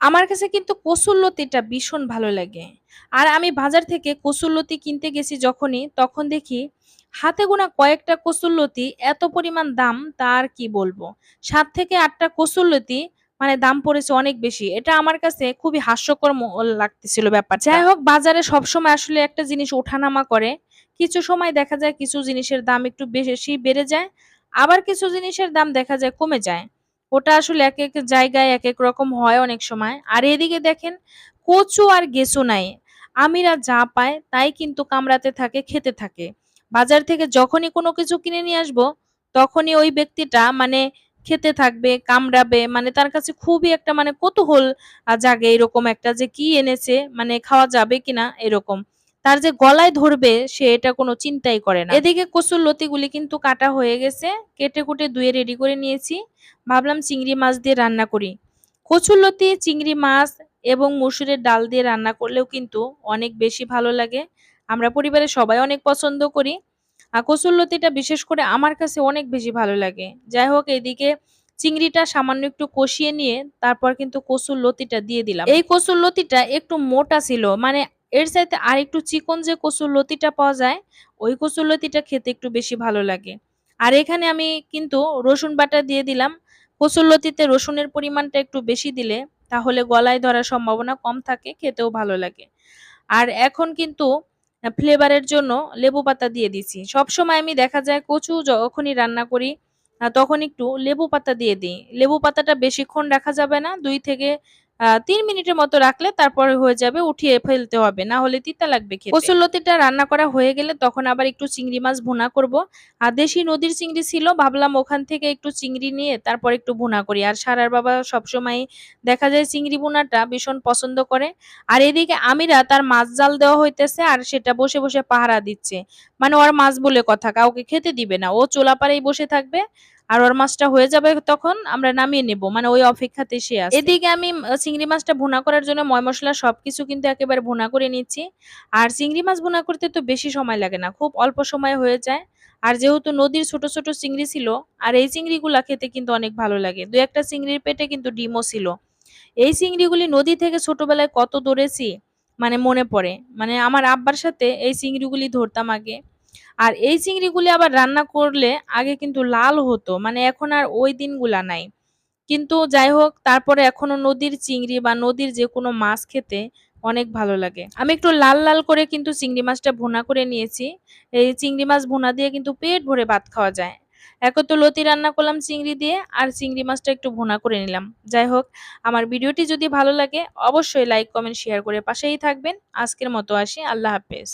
আমার কাছে কিন্তু কসুরলতিটা ভীষণ ভালো লাগে। আর আমি বাজার থেকে কসুরলতি কিনতে গেছি যখনই, তখন দেখি হাতে গোনা কয়েকটা কসুরলতি এত পরিমাণ দাম তা আর কি বলব। ৭ থেকে ৮ টা কসুরলতি মানে দাম পড়েছে অনেক বেশি। এটা আমার কাছে খুবই হাস্যকর লাগতেছিল ব্যাপারটা। যাই হোক বাজারে সবসময় আসলে একটা জিনিস ওঠানামা করে। কিছু সময় দেখা যায় কিছু জিনিসের দাম একটু বেশি বেড়ে যায়। আবার কিছু জিনিসের দাম দেখা যায় কমে যায়। ওটা আসলে এক এক জায়গায় এক এক রকম হয় অনেক সময়। আর এদিকে দেখেন কচু আর গেছু নাই। আমিরা যা পায় তাই কিন্তু কামড়াতে থাকে, খেতে থাকে। বাজার থেকে যখনই কোনো কিছু কিনে নিয়ে আসব, তখনই ওই ব্যক্তিটা মানে খেতে থাকবে, কামড়াবে। মানে তার কাছে খুবই একটা মানে কৌতূহল জাগে এরকম একটা যে কি এনেছে, মানে খাওয়া যাবে কিনা এরকম। তার যে গলায় ধরবে, সে এটা কোনো চিন্তাই করে না। এদিকে কচুর লতিগুলি কিন্তু কাটা হয়ে গেছে। কেটে-কুটে ধুয়ে রেডি করে নিয়েছি। ভাবলাম চিংড়ি মাছ দিয়ে রান্না করি। কচুর লতি, চিংড়ি মাছ এবং মসুরের ডাল দিয়ে রান্না করলেও কিন্তু অনেক বেশি ভালো লাগে। আমরা পরিবারের সবাই অনেক পছন্দ করি। আর কচুর লতিটা বিশেষ করে আমার কাছে অনেক বেশি ভালো লাগে। যাই হোক, এদিকে চিংড়িটা সামান্য একটু কষিয়ে নিয়ে তারপর কিন্তু কচুর লতিটা দিয়ে দিলাম। এই কচুর লতিটা একটু মোটা ছিল। মানে এর চাইতে আরেকটু চিকন যে কচুর লতিটা পাওয়া যায়, ওই কচুরলতিটা খেতে একটু বেশি ভালো লাগে। আর এখানে আমি কিন্তু রসুন বাটা দিয়ে দিলাম। কচুরলতিতে রসুনের পরিমাণটা একটু বেশি দিলে তাহলে গলায় ধরার সম্ভাবনা কম থাকে, খেতেও ভালো লাগে। আর এখন কিন্তু ফ্লেভারের জন্য লেবু পাতা দিয়ে দিচ্ছি। সবসময় আমি দেখা যায় কচু যখনই রান্না করি তখন একটু লেবু পাতা দিয়ে দিই। লেবু পাতাটা বেশিক্ষণ রাখা যাবে না। দুই থেকে ৩ মিনিটের মতো রাখলে তারপরে হয়ে যাবে, উঠিয়ে ফেলতে হবে। না হলে তিতা লাগবে খেতে। রান্না করা হয়ে গেলে তখন আবার একটু চিংড়ি মাছ ভুনা করব। আর দেশি নদীর চিংড়ি ছিল, ভাবলাম ওখান থেকে একটু চিংড়ি নিয়ে তারপর একটু ভুনা করি। আর সারার বাবা সবসময় দেখা যায় চিংড়ি ভুনাটা ভীষণ পছন্দ করে। আর এদিকে আমিরা তার মাছ জাল দেওয়া হইতেছে আর সেটা বসে, বসে পাহারা দিচ্ছে। মানে ওর মাছ বলে কথা, কাউকে খেতে দিবে না। ও চুলাপাড়েই বসে থাকবে। আর মাছটা হয়ে যাবে তখন আমরা নামিয়ে নেব। মানে ওই অপেক্ষাতে সে আছে। এদিকে আমি চিংড়ি মাছটা ভুনা করার জন্য ময় মসলা সবকিছু কিন্তু একেবারে ভুনা করে নিচ্ছি। আর চিংড়ি মাছ ভুনা করতে তো বেশি সময় লাগে না। খুব অল্প সময় হয়ে যায়। আর যেহেতু নদীর ছোট, ছোট চিংড়ি ছিল, আর এই চিংড়িগুলা খেতে কিন্তু অনেক ভালো লাগে। দু একটা চিংড়ির পেটে কিন্তু ডিমও ছিল। এই চিংড়িগুলি নদী থেকে ছোটবেলায় কত ধরেছি, মানে মনে পড়ে। মানে আমার আব্বার সাথে এই চিংড়িগুলি ধরতাম আগে। আর এই চিংড়িগুলি আবার রান্না করলে আগে কিন্তু লাল হতো। মানে এখন আর ওই দিনগুলা নাই। কিন্তু যাই হোক তারপরে এখনও নদীর চিংড়ি বা নদীর যেকোনো মাছ খেতে অনেক ভালো লাগে। আমি একটু লাল, লাল করে কিন্তু চিংড়ি মাছটা ভুনা করে নিয়েছি। এই চিংড়ি মাছ ভুনা দিয়ে কিন্তু পেট ভরে ভাত খাওয়া যায়। একে তো লতি রান্না করলাম চিংড়ি দিয়ে আর চিংড়ি মাছটা একটু ভুনা করে নিলাম। যাই হোক আমার ভিডিওটি যদি ভালো লাগে অবশ্যই লাইক, কমেন্ট, শেয়ার করে পাশেই থাকবেন। আজকের মতো আসি। আল্লাহ হাফেজ।